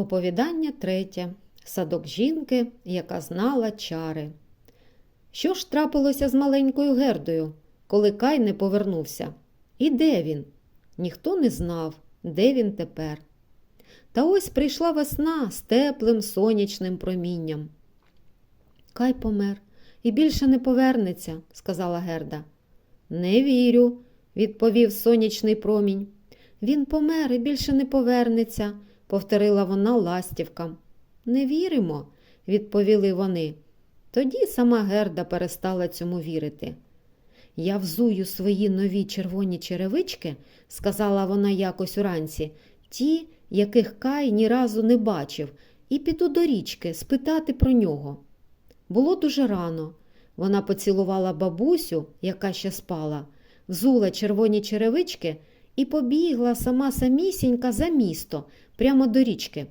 Оповідання третє. Садок жінки, яка знала чари. Що ж трапилося з маленькою Гердою, коли Кай не повернувся? І де він? Ніхто не знав, де він тепер. Та ось прийшла весна з теплим сонячним промінням. Кай помер і більше не повернеться, сказала Герда. Не вірю, відповів сонячний промінь. Він помер і більше не повернеться, повторила вона ластівкам. Не віримо, відповіли вони. Тоді сама Герда перестала цьому вірити. Я взую свої нові червоні черевички, сказала вона якось уранці, ті, яких Кай ні разу не бачив, і піду до річки спитати про нього. Було дуже рано. Вона поцілувала бабусю, яка ще спала, взула червоні черевички і побігла сама самісінька за місто, прямо до річки.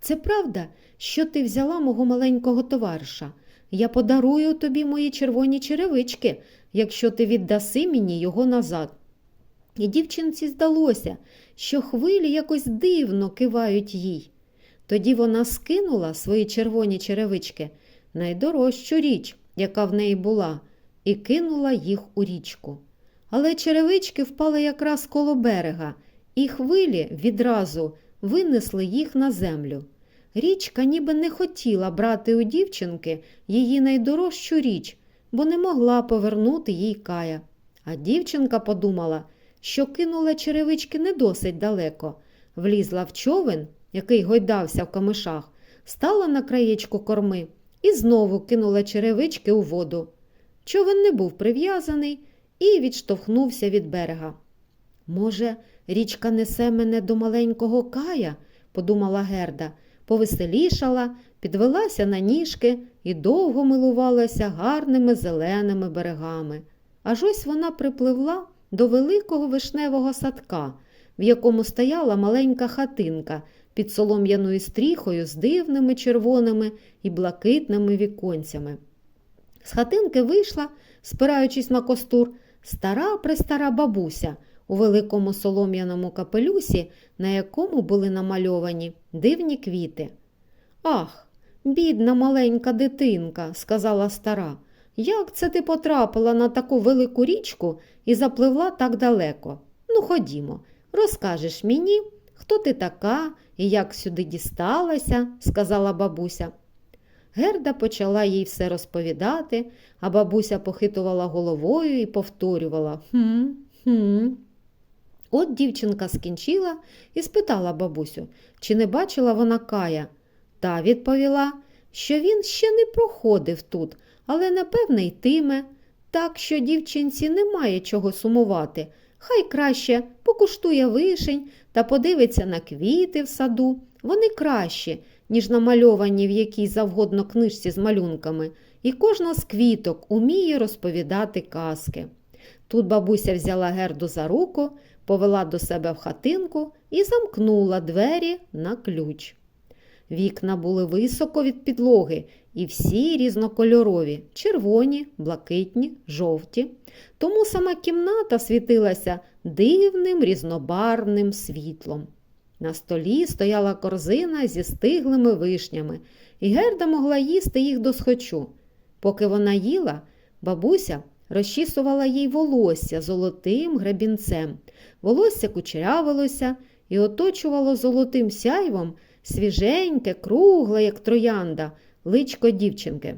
Це правда, що ти взяла мого маленького товариша. Я подарую тобі мої червоні черевички, якщо ти віддаси мені його назад. І дівчинці здалося, що хвилі якось дивно кивають їй. Тоді вона скинула свої червоні черевички, найдорожчу річ, яка в неї була, і кинула їх у річку. Але черевички впали якраз коло берега, і хвилі відразу винесли їх на землю. Річка ніби не хотіла брати у дівчинки її найдорожчу річ, бо не могла повернути їй кая. А дівчинка подумала, що кинула черевички не досить далеко, влізла в човен, який гойдався в камишах, стала на краєчку корми і знову кинула черевички у воду. Човен не був прив'язаний і відштовхнувся від берега. Може, річка несе мене до маленького кая, подумала Герда, повеселішала, підвелася на ніжки і довго милувалася гарними зеленими берегами. Аж ось вона припливла до великого вишневого садка, в якому стояла маленька хатинка під солом'яною стріхою з дивними червоними і блакитними віконцями. З хатинки вийшла, спираючись на костур, стара престара бабуся у великому солом'яному капелюсі, на якому були намальовані дивні квіти. Ах, бідна маленька дитинка, сказала стара, як це ти потрапила на таку велику річку і запливла так далеко? Ну, ходімо, розкажеш мені, хто ти така і як сюди дісталася, сказала бабуся. Герда почала їй все розповідати, а бабуся похитувала головою і повторювала хм, хм. От дівчинка скінчила і спитала бабусю, чи не бачила вона кая. Та відповіла, що він ще не проходив тут, але напевне йтиме, так що дівчинці немає чого сумувати. Хай краще покуштує вишень та подивиться на квіти в саду. Вони кращі, ніж намальовані в якій завгодно книжці з малюнками, і кожна з квіток уміє розповідати казки. Тут бабуся взяла герду за руку, повела до себе в хатинку і замкнула двері на ключ. Вікна були високо від підлоги і всі різнокольорові червоні, блакитні, жовті. Тому сама кімната світилася дивним різнобарвним світлом. На столі стояла корзина зі стиглими вишнями, і Герда могла їсти їх досхочу. Поки вона їла, бабуся розчісувала їй волосся золотим гребінцем. Волосся кучерявилося і оточувало золотим сяйвом свіженьке, кругле, як троянда, личко дівчинки.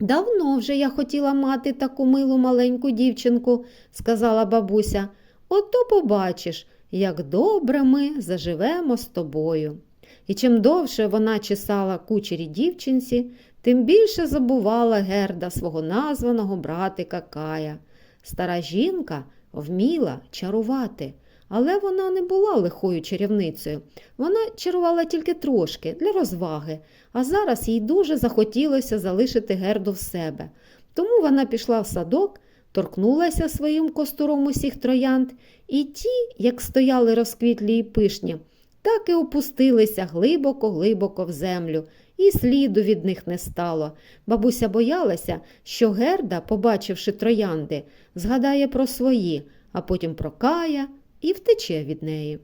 Давно вже я хотіла мати таку милу маленьку дівчинку, сказала бабуся. Ото побачиш, як добре ми заживемо з тобою. І чим довше вона чесала кучері дівчинці, тим більше забувала Герда свого названого братика Кая. Стара жінка вміла чарувати, але вона не була лихою чарівницею. Вона чарувала тільки трошки для розваги, а зараз їй дуже захотілося залишити Герду в себе. Тому вона пішла в садок, торкнулася своїм костуром усіх троянд, і ті, як стояли розквітлі й пишні, так і опустилися глибоко-глибоко в землю, і сліду від них не стало. Бабуся боялася, що Герда, побачивши троянди, згадає про свої, а потім про кая і втече від неї.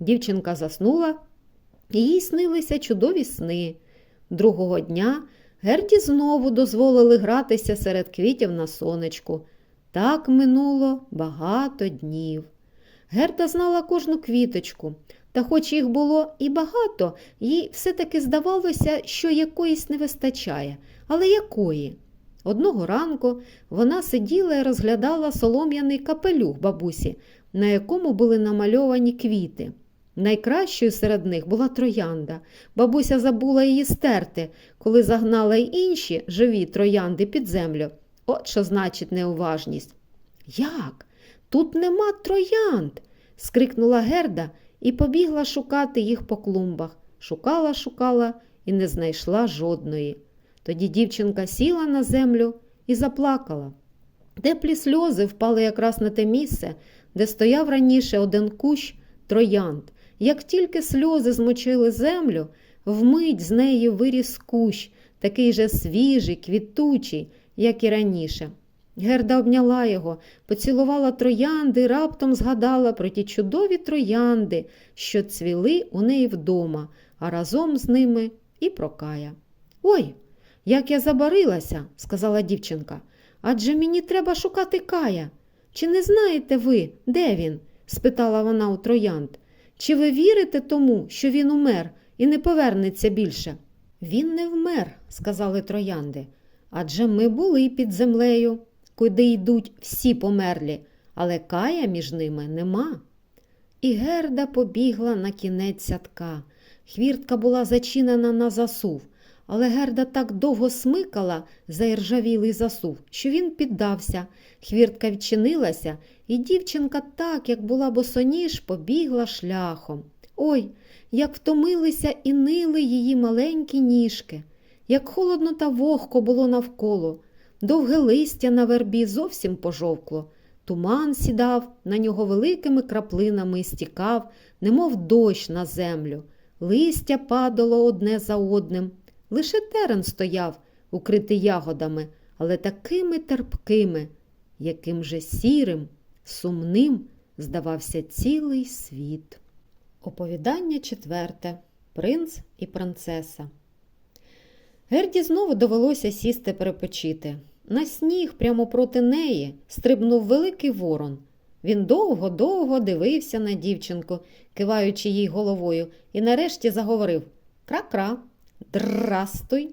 Дівчинка заснула, Їй снилися чудові сни. Другого дня Герді знову дозволили гратися серед квітів на сонечку. Так минуло багато днів. Герда знала кожну квіточку, та хоч їх було і багато, їй все-таки здавалося, що якоїсь не вистачає. Але якої? Одного ранку вона сиділа і розглядала солом'яний капелюх бабусі, на якому були намальовані квіти. Найкращою серед них була троянда. Бабуся забула її стерти, коли загнала й інші живі троянди під землю. От що значить неуважність. Як? Тут нема троянд. скрикнула Герда і побігла шукати їх по клумбах. Шукала, шукала і не знайшла жодної. Тоді дівчинка сіла на землю і заплакала. Теплі сльози впали якраз на те місце, де стояв раніше один кущ троянд. Як тільки сльози змочили землю, вмить з неї виріс кущ, такий же свіжий, квітучий, як і раніше. Герда обняла його, поцілувала троянди раптом згадала про ті чудові троянди, що цвіли у неї вдома, а разом з ними і про Кая. Ой, як я забарилася, сказала дівчинка, адже мені треба шукати Кая. Чи не знаєте ви, де він? спитала вона у троянд. Чи ви вірите тому, що він умер і не повернеться більше? Він не вмер, сказали троянди, адже ми були під землею, куди йдуть всі померлі, але кая між ними нема. І Герда побігла на кінець садка. Хвіртка була зачинена на засув, але Герда так довго смикала за іржавілий засув, що він піддався. Хвіртка відчинилася, і дівчинка, так, як була босоніж, побігла шляхом. Ой, як втомилися і нили її маленькі ніжки, як холодно та вогко було навколо, довге листя на вербі зовсім пожовкло. Туман сідав, на нього великими краплинами і стікав, немов дощ на землю. Листя падало одне за одним. Лише терен стояв, укритий ягодами, але такими терпкими, яким же сірим, сумним здавався цілий світ. Оповідання четверте Принц і принцеса. Герді знову довелося сісти перепочити. На сніг прямо проти неї стрибнув великий ворон. Він довго-довго дивився на дівчинку, киваючи їй головою, і нарешті заговорив Кра-кра, драстуй.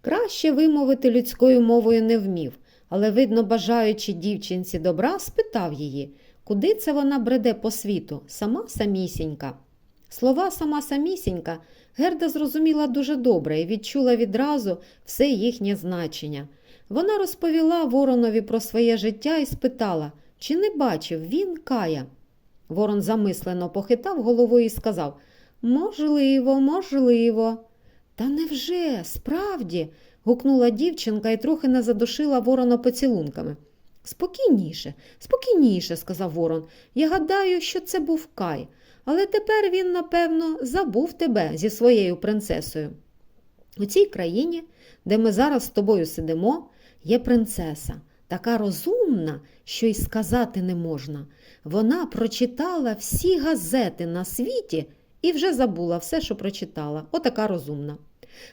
Краще вимовити людською мовою не вмів, але, видно, бажаючи дівчинці добра, спитав її, куди це вона бреде по світу, сама самісінька. Слова сама самісінька Герда зрозуміла дуже добре і відчула відразу все їхнє значення. Вона розповіла воронові про своє життя і спитала, чи не бачив він Кая. Ворон замислено похитав головою і сказав Можливо, можливо. Та невже, справді? гукнула дівчинка і трохи не задушила ворона поцілунками. Спокійніше, спокійніше, сказав ворон. Я гадаю, що це був Кай, але тепер він, напевно, забув тебе зі своєю принцесою. У цій країні, де ми зараз з тобою сидимо, є принцеса, така розумна, що й сказати не можна. Вона прочитала всі газети на світі і вже забула все, що прочитала. Отака розумна.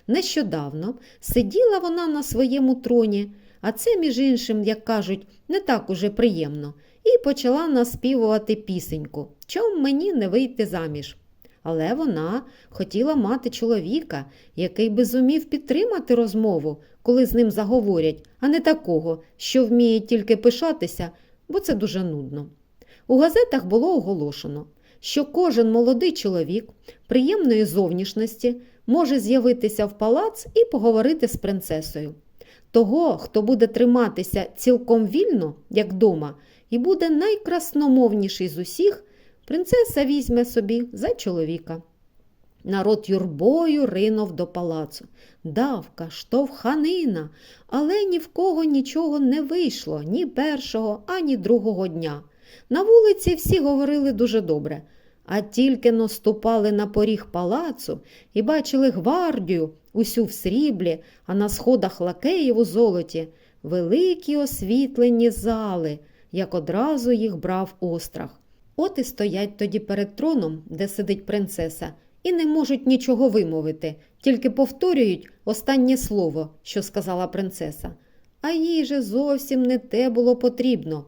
Нещодавно сиділа вона на своєму троні, а це, між іншим, як кажуть, не так уже приємно, і почала наспівувати пісеньку, чом мені не вийти заміж. Але вона хотіла мати чоловіка, який би зумів підтримати розмову, коли з ним заговорять, а не такого, що вміє тільки пишатися, бо це дуже нудно. У газетах було оголошено, що кожен молодий чоловік приємної зовнішності може з'явитися в палац і поговорити з принцесою. Того, хто буде триматися цілком вільно, як дома, і буде найкрасномовніший з усіх, принцеса візьме собі за чоловіка. Народ юрбою ринув до палацу. Давка, штовханина, але ні в кого нічого не вийшло ні першого, ані другого дня. На вулиці всі говорили дуже добре, а тільки наступали на поріг палацу і бачили гвардію, усю в сріблі, а на сходах лакеїв у золоті, великі освітлені зали, як одразу їх брав острах. От і стоять тоді перед троном, де сидить принцеса, і не можуть нічого вимовити, тільки повторюють останнє слово, що сказала принцеса. А їй же зовсім не те було потрібно.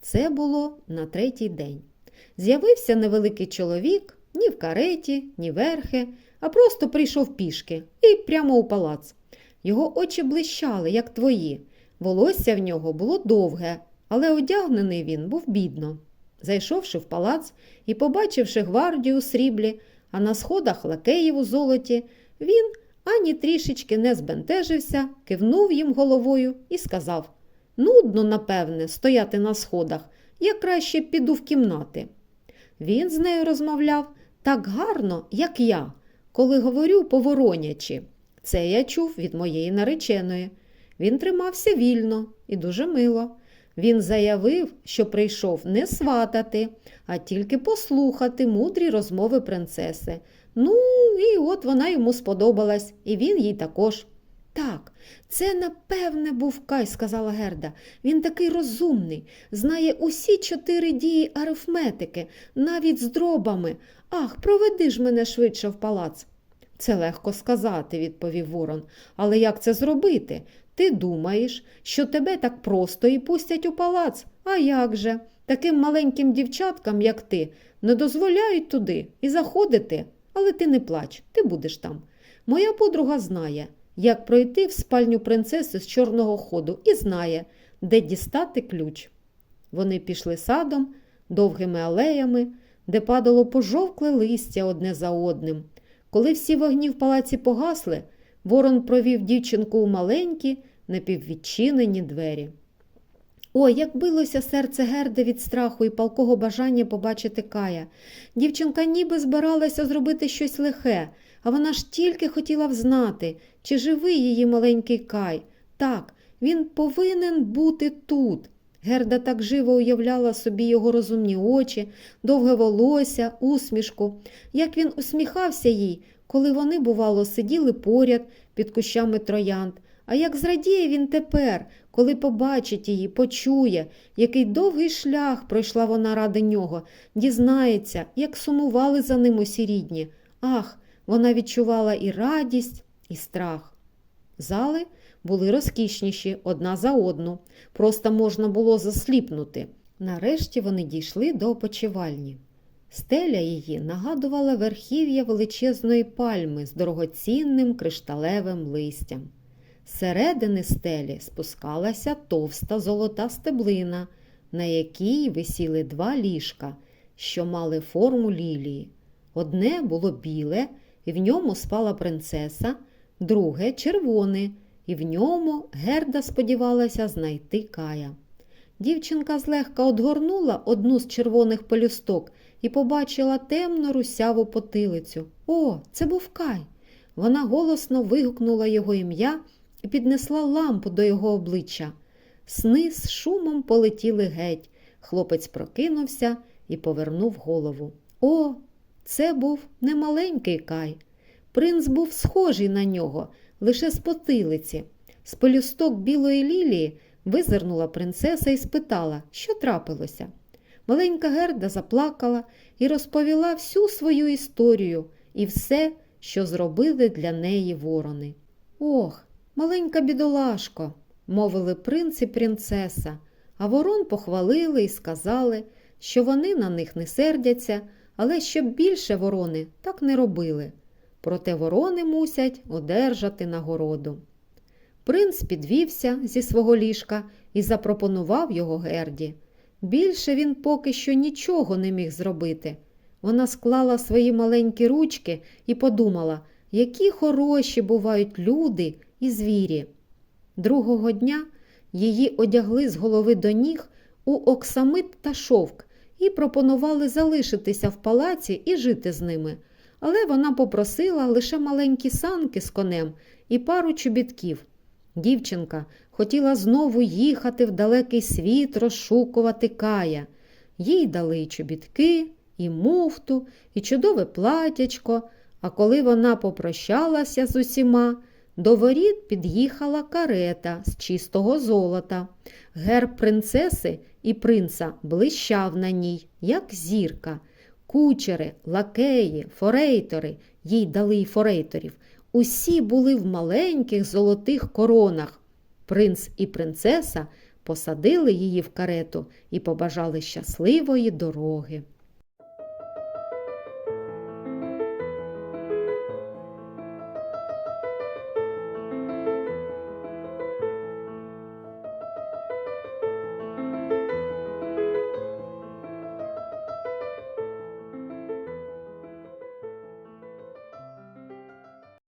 Це було на третій день. З'явився невеликий чоловік ні в кареті, ні верхи, а просто прийшов пішки і прямо у палац. Його очі блищали, як твої. Волосся в нього було довге, але одягнений він був бідно. Зайшовши в палац і побачивши гвардію у сріблі, а на сходах лакеїв у золоті, він ані трішечки не збентежився, кивнув їм головою і сказав Нудно, напевне, стояти на сходах, я краще піду в кімнати. Він з нею розмовляв так гарно, як я, коли говорю по-воронячи. Це я чув від моєї нареченої. Він тримався вільно і дуже мило. Він заявив, що прийшов не сватати, а тільки послухати мудрі розмови принцеси. Ну, і от вона йому сподобалась, і він їй також. Так, це, напевне, був Кай, сказала Герда. Він такий розумний, знає усі чотири дії арифметики, навіть з дробами. Ах, проведи ж мене швидше в палац. Це легко сказати, відповів Ворон. Але як це зробити? Ти думаєш, що тебе так просто і пустять у палац? А як же? Таким маленьким дівчаткам, як ти, не дозволяють туди і заходити. Але ти не плач, ти будеш там. Моя подруга знає, як пройти в спальню принцеси з чорного ходу і знає, де дістати ключ. Вони пішли садом, довгими алеями, де падало пожовкле листя одне за одним. Коли всі вогні в палаці погасли, ворон провів дівчинку у маленькі, напіввідчинені двері. Ой, як билося серце Герди від страху і палкого бажання побачити Кая. Дівчинка ніби збиралася зробити щось лихе, а вона ж тільки хотіла взнати, чи живий її маленький Кай. Так, він повинен бути тут. Герда так живо уявляла собі його розумні очі, довге волосся, усмішку, як він усміхався їй, коли вони, бувало, сиділи поряд під кущами троянд. А як зрадіє він тепер, коли побачить її, почує, який довгий шлях пройшла вона ради нього, дізнається, як сумували за ним усі рідні. Ах, вона відчувала і радість, і страх. Зали були розкішніші одна за одну, просто можна було засліпнути. Нарешті вони дійшли до опочивальні. Стеля її нагадувала верхів'я величезної пальми з дорогоцінним кришталевим листям. З середини стелі спускалася товста золота стеблина, на якій висіли два ліжка, що мали форму лілії. Одне було біле, і в ньому спала принцеса, друге червоне, і в ньому Герда сподівалася знайти кая. Дівчинка злегка одгорнула одну з червоних пелюсток і побачила темну русяву потилицю. О, це був кай. Вона голосно вигукнула його ім'я і піднесла лампу до його обличчя. Сни з шумом полетіли геть. Хлопець прокинувся і повернув голову. О, це був немаленький кай. Принц був схожий на нього, лише з потилиці. З пелюсток білої лілії визирнула принцеса і спитала, що трапилося. Маленька Герда заплакала і розповіла всю свою історію і все, що зробили для неї ворони. Ох, маленька бідолашко, мовили принц і принцеса, а ворон похвалили і сказали, що вони на них не сердяться, але щоб більше ворони так не робили. Проте ворони мусять одержати нагороду. Принц підвівся зі свого ліжка і запропонував його Герді. Більше він поки що нічого не міг зробити. Вона склала свої маленькі ручки і подумала, які хороші бувають люди і звірі. Другого дня її одягли з голови до ніг у оксамит та шовк і пропонували залишитися в палаці і жити з ними. Але вона попросила лише маленькі санки з конем і пару чобітків. Дівчинка хотіла знову їхати в далекий світ розшукувати кая. Їй дали і чобітки, і муфту, і чудове платячко, а коли вона попрощалася з усіма, до воріт під'їхала карета з чистого золота. Герб принцеси і принца блищав на ній, як зірка. Кучери, лакеї, форейтори, їй дали й форейторів. Усі були в маленьких золотих коронах. Принц і принцеса посадили її в карету і побажали щасливої дороги.